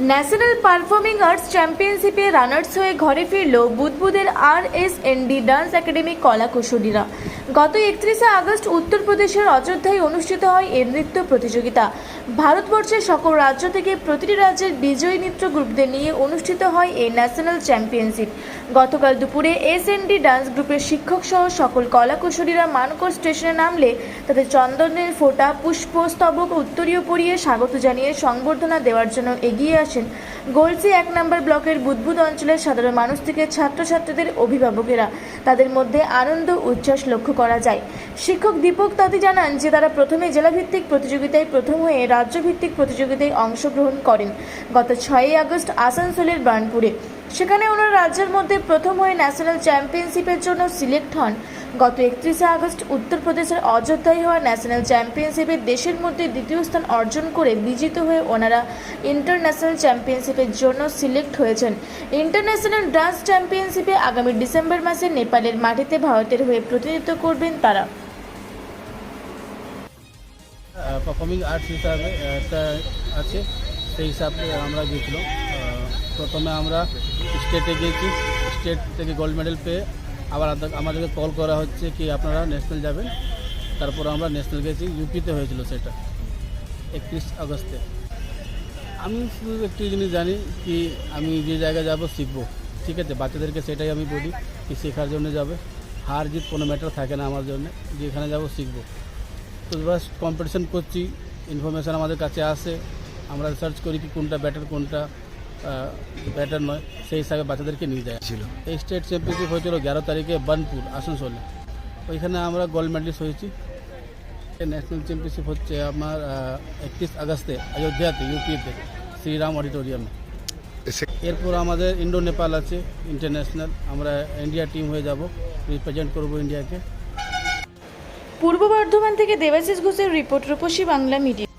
National performing arts চ্যাম্পিয়নশিপে runners হয়ে ঘরে ফিরল বুদবুদের R S D dance academy কলা কুশলীরা গত একত্রিশে আগস্ট উত্তরপ্রদেশের অযোধ্যায় অনুষ্ঠিত হয় এই নৃত্য প্রতিযোগিতা। ভারতবর্ষের সকল রাজ্য থেকে প্রতিটি রাজ্যের বিজয়ী নৃত্য গ্রুপদের নিয়ে অনুষ্ঠিত হয় এই ন্যাশনাল চ্যাম্পিয়নশিপ। গতকাল দুপুরে এস ডি ডান্স গ্রুপের শিক্ষক সহ সকল কলা কুশলীরা মানকর স্টেশনে নামলে তাদের চন্দনের ফোঁটা, পুষ্পস্তবক, উত্তরীয় পরিয়ে স্বাগত জানিয়ে সংবর্ধনা দেওয়ার জন্য এগিয়ে আসেন। গোলসি এক নম্বর ব্লকের বুদবুদ অঞ্চলের সাধারণ মানুষ থেকে ছাত্রছাত্রীদের অভিভাবকেরা। তাদের মধ্যে আনন্দ, উচ্ছ্বাস লক্ষ্য করা যায়। শিক্ষক দীপক তাঁতি জানান যে, তারা প্রথমে জেলাভিত্তিক প্রতিযোগিতায় প্রথম হয়ে রাজ্যভিত্তিক প্রতিযোগিতায় অংশগ্রহণ করেন। গত ছয়ই আগস্ট আসানসোলের বার্নপুরে। সেখানে ওনারা রাজ্যের মধ্যে প্রথম হয়ে ন্যাশনাল চ্যাম্পিয়নশিপের জন্য সিলেক্ট হন। গত একত্রিশে আগস্ট উত্তরপ্রদেশের অযোধ্যায় হওয়া ন্যাশনাল চ্যাম্পিয়নশিপে দেশের মধ্যে দ্বিতীয় স্থান অর্জন করে বিজিত হয়ে ওনারা ইন্টারন্যাশনাল চ্যাম্পিয়নশিপের জন্য সিলেক্ট হয়েছেন। ইন্টারন্যাশনাল ডান্স চ্যাম্পিয়নশিপে আগামী ডিসেম্বর মাসে নেপালের মাটিতে ভারতের হয়ে প্রতিনিধিত্ব করবেন তারা। পারফর্মিং আর্টস হিসাবে একটা আছে, সেই হিসাবে আমরা গিয়েছিলাম প্রথমে আমরা স্টেটে গিয়েছি, স্টেট থেকে গোল্ড মেডেল পেয়ে আবার আমাদেরকে কল করা হচ্ছে কি আপনারা ন্যাশনাল যাবেন। তারপর আমরা ন্যাশনাল গেছি ইউপিতে হয়েছিল সেটা, একত্রিশ আগস্টে। আমি শুধু একটি জিনিস জানি কি আমি যে জায়গায় যাব শিখব, ঠিক আছে? বাচ্চাদেরকে সেটাই আমি বলি কি শেখার জন্য যাবে। হার জিত কোনো ম্যাটার থাকে না আমার জন্য, যেখানে যাব শিখব। তো বাস কম্পিটিশন করছি ইনফরমেশান আমাদের কাছে আসে, আমরা সার্চ করি কি কোনটা ব্যাটার কোনটা ব্যাটার নয়। সেই হিসাবে বাচ্চাদেরকে নিয়ে যায়। ছিল। এই স্টেট চ্যাম্পিয়নশিপ হয়েছিল এগারো তারিখে বার্নপুর আসানসোলে। ওইখানে আমরা গোল্ড মেডেলিস্ট হয়েছি। ন্যাশনাল চ্যাম্পিয়নশিপ হচ্ছে আমার একত্রিশ আগস্টে অযোধ্যাতে ইউপিতে শ্রীরাম অডিটোরিয়ামে এরপর আমাদের ইন্ডো নেপাল আছে ইন্টারন্যাশনাল আমরা ইন্ডিয়া টিম হয়ে যাব রিপ্রেজেন্ট করব ইন্ডিয়াকে। পূর্ব বর্ধমান থেকে দেবাশিস ঘোষের রিপোর্ট রূপসী বাংলা মিডিয়া